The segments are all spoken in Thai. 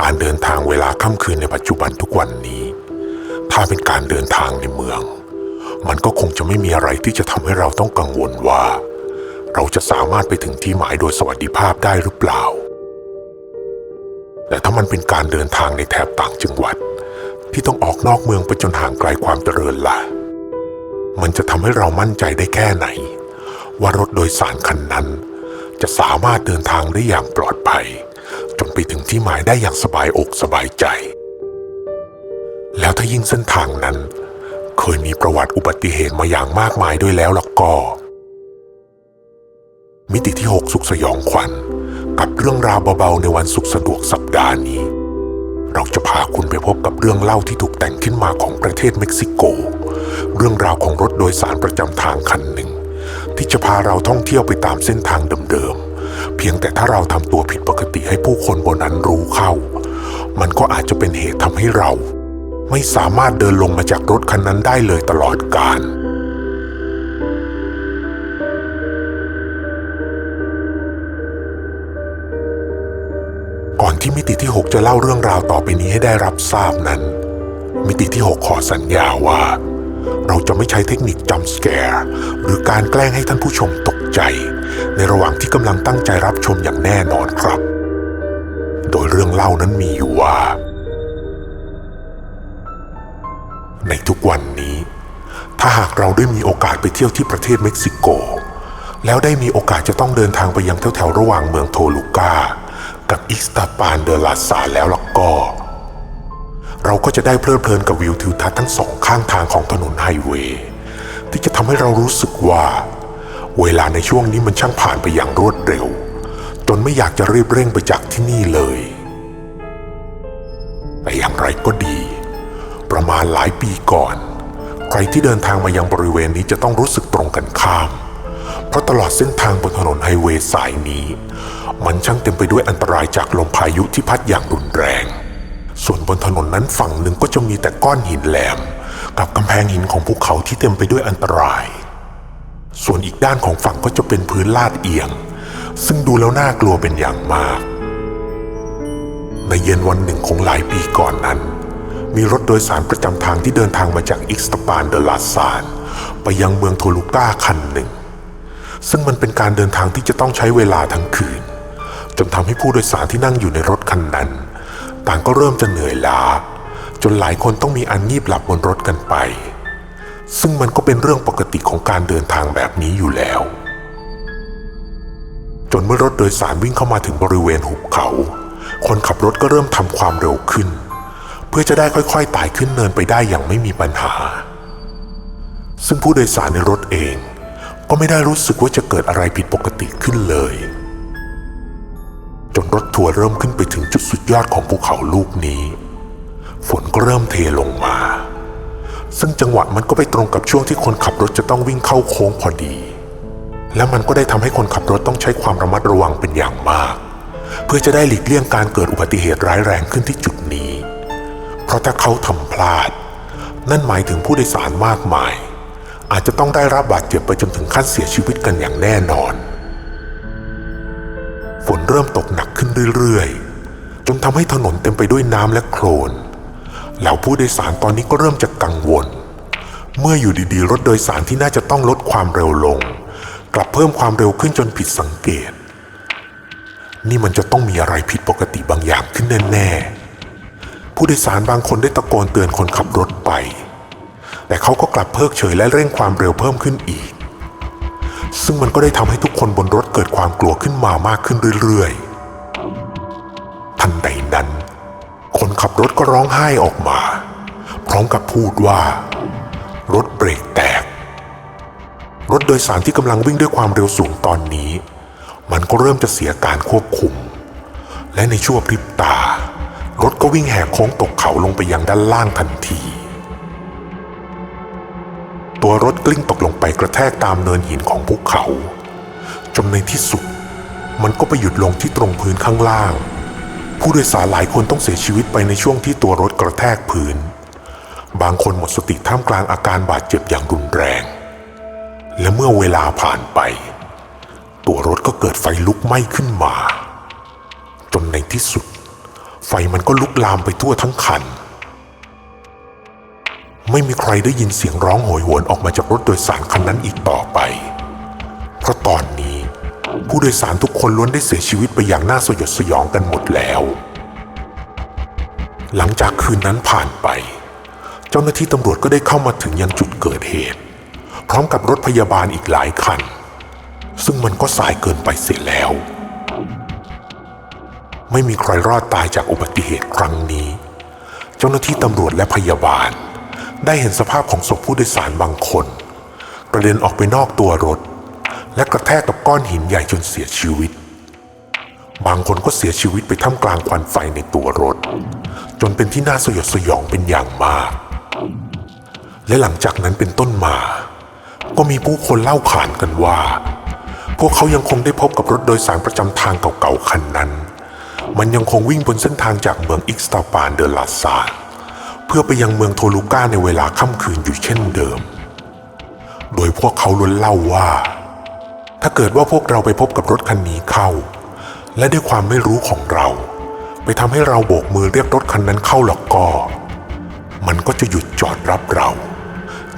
การเดินทางเวลาค่ำคืนในปัจจุบันทุกวันนี้ ถ้าเป็นการเดินทางในเมือง มันก็คงจะไม่มีอะไรที่จะทำให้เราต้องกังวลว่า เราจะสามารถไปถึงที่หมายโดยสวัสดิภาพได้หรือเปล่า แต่ถ้ามันเป็นการเดินทางในแถบต่างจังหวัด ที่ต้องออกนอกเมืองไปจนห่างไกลความเจริญล่ะ มันจะทำให้เรามั่นใจได้แค่ไหน ว่ารถโดยสารคันนั้น จะสามารถเดินทางได้อย่างปลอดภัย ไปถึงที่หมายได้อย่างสบายอกสบายใจ แล้วถ้ายิ่งเส้นทางนั้น เคยมีประวัติอุบัติเหตุมาอย่างมากมายด้วยแล้วล่ะก็ มิติที่ 6 สุขสยองขวัญกับเรื่องราวเบาๆในวันสุขสะดวกสัปดาห์นี้ เราจะพาคุณไปพบกับเรื่องเล่าที่ถูกแต่งขึ้นมาของประเทศเม็กซิโก เรื่องราวของรถโดยสารประจำทางคันหนึ่ง ที่จะพาเราท่องเที่ยวไปตามเส้นทางเดิม เพียงแต่ถ้าเราทำตัวผิดปกติให้ผู้คนบนนั้นรู้เข้า มันก็อาจจะเป็นเหตุทำให้เรา ไม่สามารถเดินลงมาจากรถคันนั้นได้เลยตลอดกาลก่อนที่มิติที่ 6 จะเล่าเรื่องราวต่อไปนี้ให้ได้รับทราบนั้น มิติที่ 6 ขอสัญญาว่า เราจะไม่ใช้เทคนิคจัมสแกร์หรือการแกล้งให้ท่านผู้ชมตกใจ ในระหว่างที่กำลังตั้งใจรับชมอย่างแน่นอนครับ โดยเรื่องเล่านั้นมีอยู่ว่า ในทุกวันนี้ ถ้าหากเราได้มีโอกาสไปเที่ยวที่ประเทศเม็กซิโก แล้วได้มีโอกาสจะต้องเดินทางไปยังแถวๆระหว่างเมืองโทลูกากับอิสตาปานเดลาซาแล้วล่ะก็ เราก็จะได้เพลิดเพลินกับวิวทิวทัศน์ทั้งสองข้างทางของถนนไฮเวย์ที่จะทำให้เรารู้สึกว่า เวลาในช่วงนี้มันช่างผ่านไปอย่างรวดเร็ว จนไม่อยากจะรีบเร่งไปจากที่นี่เลย แต่อย่างไรก็ดี ประมาณหลายปีก่อน ใครที่เดินทางมายังบริเวณนี้จะต้องรู้สึกตรงกันข้าม เพราะตลอดเส้นทางบนถนนไฮเวย์สายนี้ มันช่างเต็มไปด้วยอันตรายจากลมพายุที่พัดอย่างรุนแรง ส่วนบนถนนนั้นฝั่งหนึ่งก็จะมีแต่ก้อนหินแหลม กับกำแพงหินของภูเขาที่เต็มไปด้วยอันตราย ส่วนอีกด้านของฝั่งก็จะเป็นพื้นลาดเอียง ซึ่งดูแล้วน่ากลัวเป็นอย่างมาก ในเย็นวันหนึ่งของหลายปีก่อนนั้น มีรถโดยสารประจำทางที่เดินทางมาจากอิกสตาปานเดลาซานไปยังเมืองโทลูก้าคันหนึ่ง ซึ่งมันเป็นการเดินทางที่จะต้องใช้เวลาทั้งคืน จนทำให้ผู้โดยสารที่นั่งอยู่ในรถคันนั้น ต่างก็เริ่มจะเหนื่อยล้า จนหลายคนต้องมีอันงีบหลับบนรถกันไป ซึ่งมันก็เป็นเรื่องปกติของการเดินทางแบบนี้อยู่แล้ว จนเมื่อรถโดยสารวิ่งเข้ามาถึงบริเวณหุบเขา คนขับรถก็เริ่มทำความเร็วขึ้น เพื่อจะได้ค่อยๆไต่ขึ้นเนินไปได้อย่างไม่มีปัญหา ซึ่งผู้โดยสารในรถเอง ก็ไม่ได้รู้สึกว่าจะเกิดอะไรผิดปกติขึ้นเลย จนรถทัวร์เริ่มขึ้นไปถึงจุดสุดยอดของภูเขาลูกนี้ ฝนก็เริ่มเทลงมา ซึ่งจังหวะมันก็ไปตรงกับช่วงที่คนขับรถจะต้องวิ่งเข้าโค้งพอดี และมันก็ได้ทำให้คนขับรถต้องใช้ความระมัดระวังเป็นอย่างมาก เพื่อจะได้หลีกเลี่ยงการเกิดอุบัติเหตุร้ายแรงขึ้นที่จุดนี้ เพราะถ้าเขาทำพลาด นั่นหมายถึงผู้โดยสารมากมาย อาจจะต้องได้รับบาดเจ็บไปจนถึงขั้นเสียชีวิตกันอย่างแน่นอนฝนเริ่มตกหนักขึ้นเรื่อยๆ จนทำให้ถนนเต็มไปด้วยน้ำและโคลน แล้วผู้โดยสารตอนนี้ก็เริ่มจะกังวล เมื่ออยู่ดีๆ รถโดยสารที่น่าจะต้องลดความเร็วลง กลับเพิ่มความเร็วขึ้นจนผิดสังเกต นี่มันจะต้องมีอะไรผิดปกติบางอย่างขึ้นแน่ๆ ผู้โดยสารบางคนได้ตะโกนเตือนคนขับรถไป แต่เขาก็กลับเพิกเฉยและเร่งความเร็วเพิ่มขึ้นอีก ซึ่งมันก็ได้ทำให้ทุกคนบนรถเกิดความกลัวขึ้นมามากขึ้นเรื่อยๆ รถก็ร้องไห้ออกมา พร้อมกับพูดว่า รถเบรกแตก รถโดยสารที่กำลังวิ่งด้วยความเร็วสูงตอนนี้ มันก็เริ่มจะเสียการควบคุม และในชั่วพริบตา รถก็วิ่งแหกโค้งตกเขาลงไปยังด้านล่างทันที ตัวรถกลิ้งตกลงไปกระแทกตามเนินหินของภูเขาจนในที่สุด มันก็ไปหยุดลงที่ตรงพื้นข้างล่าง ผู้โดยสารหลายคนต้องเสียชีวิตไปในช่วงที่ตัวรถกระแทกพื้น บางคนหมดสติท่ามกลางอาการบาดเจ็บอย่างรุนแรง และเมื่อเวลาผ่านไป ตัวรถก็เกิดไฟลุกไหม้ขึ้นมา จนในที่สุด ไฟมันก็ลุกลามไปทั่วทั้งคัน ไม่มีใครได้ยินเสียงร้องโหยหวนออกมาจากรถโดยสารคันนั้นอีกต่อไป เพราะตอนนี้ ผู้โดยสารทุกคนล้วนได้เสียชีวิตไปอย่างน่าสยดสยองกันหมดแล้ว หลังจากคืนนั้นผ่านไป เจ้าหน้าที่ตำรวจก็ได้เข้ามาถึงยังจุดเกิดเหตุ พร้อมกับรถพยาบาลอีกหลายคัน ซึ่งมันก็สายเกินไปเสียแล้ว ไม่มีใครรอดตายจากอุบัติเหตุครั้งนี้ เจ้าหน้าที่ตำรวจและพยาบาล ได้เห็นสภาพของศพผู้โดยสารบางคนกระเด็นออกไปนอกตัวรถ และกระแทกกับก้อนหินใหญ่จนเสียชีวิต บางคนก็เสียชีวิตไปท่ามกลางควันไฟในตัวรถ จนเป็นที่น่าสยดสยองเป็นอย่างมาก และหลังจากนั้นเป็นต้นมา ก็มีผู้คนเล่าขานกันว่า พวกเขายังคงได้พบกับรถโดยสารประจำทางเก่าๆคันนั้น มันยังคงวิ่งบนเส้นทางจากเมืองอิกสตาปานเดลาซาเพื่อไปยังเมืองโทลูก้าในเวลาค่ำคืนอยู่เช่นเดิม โดยพวกเขาล้วนเล่าว่า ถ้าเกิดว่าพวกเราไปพบกับรถคันนี้เข้า และด้วยความไม่รู้ของเรา ไปทำให้เราโบกมือเรียกรถคันนั้นเข้าหรอกก็ มันก็จะหยุดจอดรับเรา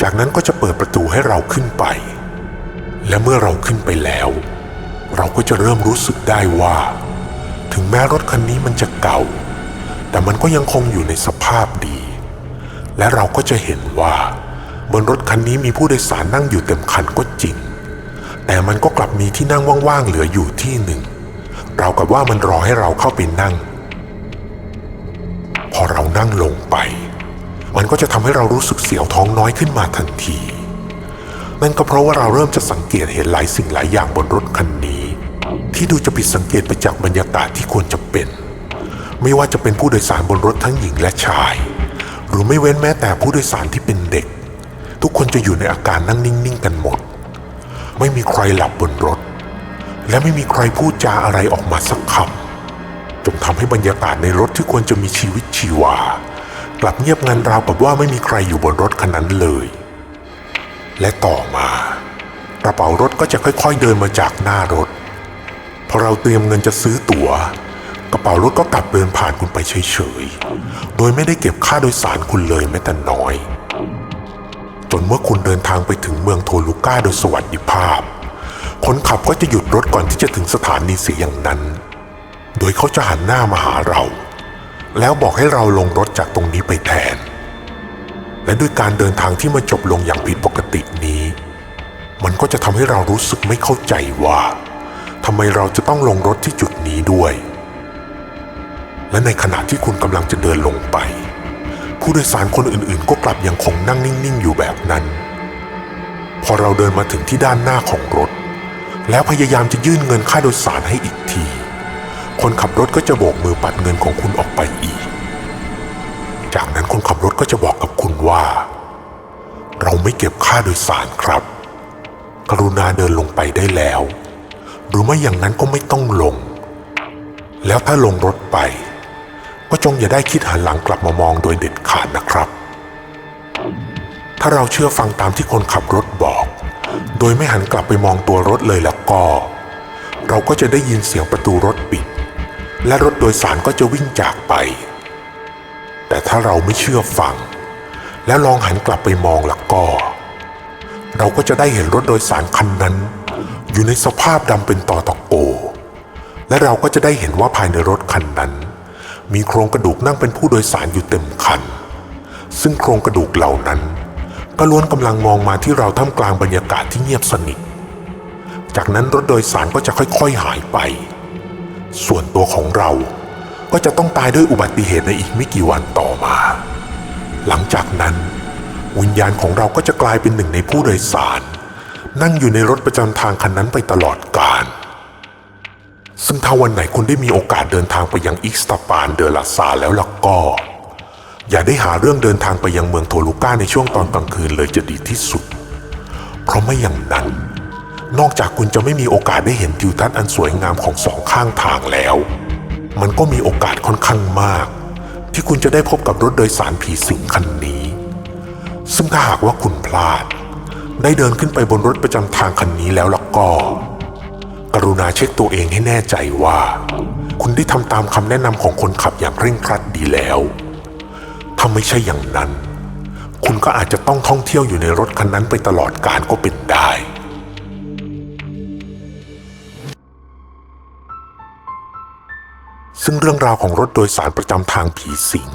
จากนั้นก็จะเปิดประตูให้เราขึ้นไป และเมื่อเราขึ้นไปแล้ว เราก็จะเริ่มรู้สึกได้ว่า ถึงแม้รถคันนี้มันจะเก่า แต่มันก็ยังคงอยู่ในสภาพดี และเราก็จะเห็นว่า บนรถคันนี้มีผู้โดยสารนั่งอยู่เต็มคันก็จริง แต่มันก็กลับมีที่นั่งว่างๆเหลืออยู่ที่หนึ่ง เรากับว่ามันรอให้เราเข้าไปนั่ง พอเรานั่งลงไป มันก็จะทำให้เรารู้สึกเสียวท้องน้อยขึ้นมาทันที นั่นก็เพราะว่าเราเริ่มจะสังเกตเห็นหลายสิ่งหลายอย่างบนรถคันนี้ ที่ดูจะผิดสังเกตไปจากบรรยากาศที่ควรจะเป็น ไม่ว่าจะเป็นผู้โดยสารบนรถทั้งหญิงและชาย หรือไม่เว้นแม้แต่ผู้โดยสารที่เป็นเด็ก ทุกคนจะอยู่ในอาการนั่งนิ่งๆกันหมด ไม่มีใครหลับบนรถ และไม่มีใครพูดจาอะไรออกมาสักคำจงทำให้บรรยากาศในรถที่ควรจะมีชีวิตชีวา กลับเงียบงันราวกับว่าไม่มีใครอยู่บนรถคันนั้นเลย และต่อมากระเป๋ารถก็จะค่อยๆเดินมาจากหน้ารถพอเราเตรียมเงินจะซื้อตั๋ว กระเป๋ารถก็กลับเดินผ่านคุณไปเฉยๆ โดยไม่ได้เก็บค่าโดยสารคุณเลยแม้แต่น้อย จนเมื่อคุณเดินทางไปถึงเมืองโทลูก้าโดยสวัสดิภาพ คนขับก็จะหยุดรถก่อนที่จะถึงสถานีเสียอย่างนั้น โดยเขาจะหันหน้ามาหาเรา แล้วบอกให้เราลงรถจากตรงนี้ไปแทน และด้วยการเดินทางที่มาจบลงอย่างผิดปกตินี้ มันก็จะทำให้เรารู้สึกไม่เข้าใจว่าทำไมเราจะต้องลงรถที่จุดนี้ด้วย และในขณะที่คุณกำลังจะเดินลงไป ผู้โดยสารคนอื่นๆ ก็กลับยังคงนั่งนิ่งๆ อยู่แบบนั้น พอเราเดินมาถึงที่ด้านหน้าของรถ แล้วพยายามจะยื่นเงินค่าโดยสารให้อีกที คนขับรถก็จะโบกมือปัดเงินของคุณออกไปอีก จากนั้นคนขับรถก็จะบอกกับคุณว่า เราไม่เก็บค่าโดยสารครับ กรุณาเดินลงไปได้แล้ว หรือไม่อย่างนั้นก็ไม่ต้องลง แล้วถ้าลงรถไป ก็จงอย่าได้คิดหันหลังกลับมามองโดยเด็ดขาดนะครับ ถ้าเราเชื่อฟังตามที่คนขับรถบอก โดยไม่หันกลับไปมองตัวรถเลยแล้วก็ เราก็จะได้ยินเสียงประตูรถปิด และรถโดยสารก็จะวิ่งจากไป แต่ถ้าเราไม่เชื่อฟัง แล้วลองหันกลับไปมองแล้วก็ เราก็จะได้เห็นรถโดยสารคันนั้น อยู่ในสภาพดำเป็นตอตะโกและเราก็จะได้เห็นว่าภายในรถคันนั้น มีโครงกระดูกนั่งเป็นผู้โดยสารอยู่เต็มคัน ซึ่งโครงกระดูกเหล่านั้นก็ล้วนกำลังมองมาที่เราท่ามกลางบรรยากาศที่เงียบสนิท จากนั้นรถโดยสารก็จะค่อยๆหายไป ส่วนตัวของเราก็จะต้องตายด้วยอุบัติเหตุในอีกไม่กี่วันต่อมา หลังจากนั้น วิญญาณของเราก็จะกลายเป็นหนึ่งในผู้โดยสาร นั่งอยู่ในรถประจำทางคันนั้นไปตลอดกาล ซึ่งถ้าวันไหนคุณได้มีโอกาสเดินทางไปยังอิกสตาปานเดลาซาแล้วล่ะก็ อย่าได้หาเรื่องเดินทางไปยังเมืองโทลูก้าในช่วงตอนกลางคืนเลยจะดีที่สุด เพราะไม่อย่างนั้น นอกจากคุณจะไม่มีโอกาสได้เห็นทิวทัศน์อันสวยงามของสองข้างทางแล้ว มันก็มีโอกาสค่อนข้างมาก ที่คุณจะได้พบกับรถโดยสารผีสิงคันนี้ ซึ่งถ้าหากว่าคุณพลาด ได้เดินขึ้นไปบนรถประจำทางคันนี้แล้วล่ะก็ กรุณาเช็คตัวเองให้แน่ใจว่า คุณได้ทำตามคำแนะนำของคนขับอย่างเร่งครัดดีแล้ว ถ้าไม่ใช่อย่างนั้น คุณก็อาจจะต้องท่องเที่ยวอยู่ในรถคันนั้นไปตลอดกาลก็เป็นได้ ซึ่งเรื่องราวของรถโดยสารประจำทางผีสิง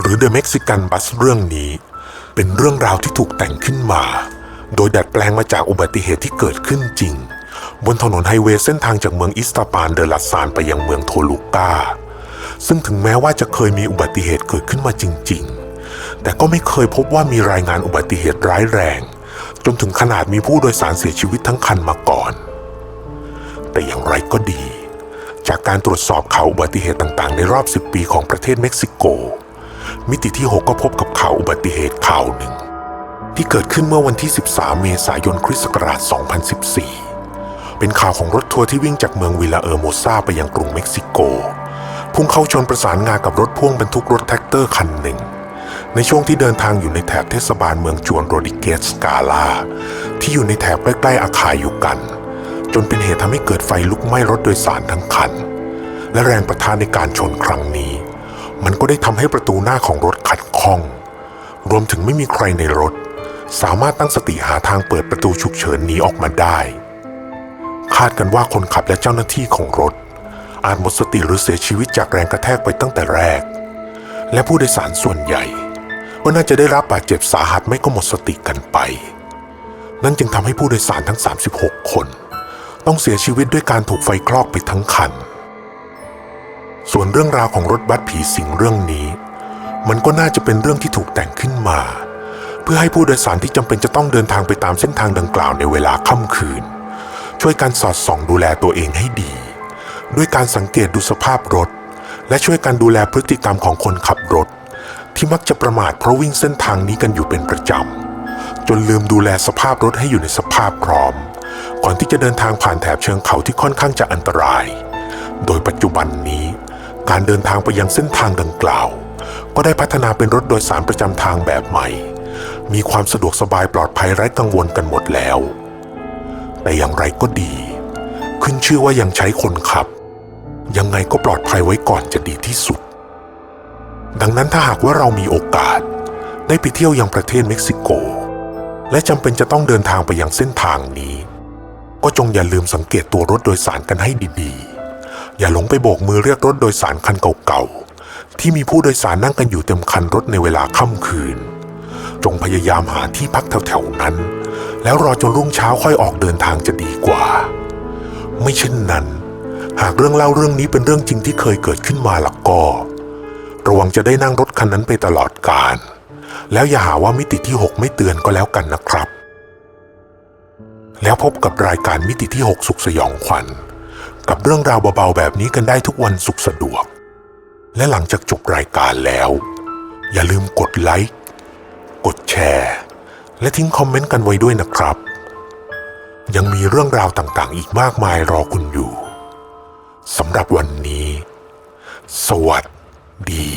หรือ The Mexican Bus เรื่องนี้ เป็นเรื่องราวที่ถูกแต่งขึ้นมา โดยดัดแปลงมาจากอุบัติเหตุที่เกิดขึ้นจริง บนถนนไฮเวย์เส้นทางจากเมืองอิสตาปานเดลาซานไปยังเมืองโทลูกาซึ่งถึงแม้ว่าจะเคยมีอุบัติเหตุเกิดขึ้นมาจริง ๆ แต่ก็ไม่เคยพบว่ามีรายงานอุบัติเหตุร้ายแรง จนถึงขนาดมีผู้โดยสารเสียชีวิตทั้งคันมาก่อน แต่อย่างไรก็ดี จากการตรวจสอบข่าวอุบัติเหตุต่างๆ ในรอบ 10 ปีของประเทศเม็กซิโก มิติที่ 6 ก็พบกับข่าวอุบัติเหตุข่าวหนึ่ง ที่เกิดขึ้นเมื่อวันที่ 13 เมษายนคริสต์ศักราช 2014 เป็นข่าวของรถทัวร์ที่วิ่งจากเมืองวิลาเออร์โมซาไปยังกรุงเม็กซิโก พุ่งเข้าชนประสานงากับรถพ่วงบรรทุกรถแท็กเตอร์คันหนึ่ง ในช่วงที่เดินทางอยู่ในแถบเทศบาลเมืองจวนโรดิเกสกาลา ที่อยู่ในแถบใกล้ๆอาคาอยู่กัน จนเป็นเหตุทำให้เกิดไฟลุกไหม้รถโดยสารทั้งคัน และแรงประทานในการชนครั้งนี้ มันก็ได้ทำให้ประตูหน้าของรถขัดข้อง รวมถึงไม่มีใครในรถ สามารถตั้งสติหาทางเปิดประตูฉุกเฉินหนีออกมาได้ คาดกันว่าคนขับและเจ้าหน้าที่ของรถ อาจหมดสติหรือเสียชีวิตจากแรงกระแทกไปตั้งแต่แรก และผู้โดยสารส่วนใหญ่ ก็น่าจะได้รับบาดเจ็บสาหัสไม่ก็หมดสติกันไป นั่นจึงทำให้ผู้โดยสารทั้ง 36 คน ต้องเสียชีวิตด้วยการถูกไฟคลอกไปทั้งคัน ส่วนเรื่องราวของรถบัสผีสิงเรื่องนี้ มันก็น่าจะเป็นเรื่องที่ถูกแต่งขึ้นมา เพื่อให้ผู้โดยสารที่จำเป็นจะต้องเดินทางไปตามเส้นทางดังกล่าวในเวลาค่ำคืน ช่วยกันสอดส่องดูแลตัวเองให้ดี ด้วยการสังเกตดูสภาพรถ และช่วยกันดูแลพฤติกรรมของคนขับรถ ที่มักจะประมาทเพราะวิ่งเส้นทางนี้กันอยู่เป็นประจำ จนลืมดูแลสภาพรถให้อยู่ในสภาพพร้อม ก่อนที่จะเดินทางผ่านแถบเชิงเขาที่ค่อนข้างจะอันตราย โดยปัจจุบันนี้ การเดินทางไปยังเส้นทางดังกล่าว ก็ได้พัฒนาเป็นรถโดยสารประจำทางแบบใหม่ มีความสะดวกสบายปลอดภัยไร้กังวลกันหมดแล้ว แต่อย่างไรก็ดี ขึ้นชื่อว่ายังใช้คนขับ ยังไงก็ปลอดภัยไว้ก่อนจะดีที่สุด ดังนั้นถ้าหากว่าเรามีโอกาส ได้ไปเที่ยวยังประเทศเม็กซิโก และจำเป็นจะต้องเดินทางไปยังเส้นทางนี้ ก็จงอย่าลืมสังเกตตัวรถโดยสารกันให้ดีๆ อย่าหลงไปโบกมือเรียกรถโดยสารคันเก่าๆที่มีผู้โดยสารนั่งกันอยู่เต็มคันรถในเวลาค่ำคืน จงพยายามหาที่พักแถวๆนั้น แล้วรอจนรุ่งเช้าค่อยออกเดินทางจะดีกว่า ไม่เช่นนั้น หากเรื่องเล่าเรื่องนี้เป็นเรื่องจริงที่เคยเกิดขึ้นมาล่ะก็ ระวังจะได้นั่งรถคันนั้นไปตลอดกาลแล้วอย่าหาว่ามิติที่ 6 ไม่เตือนก็แล้วกันนะครับ แล้วพบกับรายการมิติที่ 6 สุขสยองขวัญ กับเรื่องราวเบาๆแบบนี้กันได้ทุกวันสุขสะดวก และหลังจากจบรายการแล้ว อย่าลืมกดไลค์กดแชร์ และทิ้งคอมเมนต์กันไว้ด้วยนะครับ ยังมีเรื่องราวต่างๆ อีกมากมายรอคุณอยู่สำหรับวันนี้ สวัสดี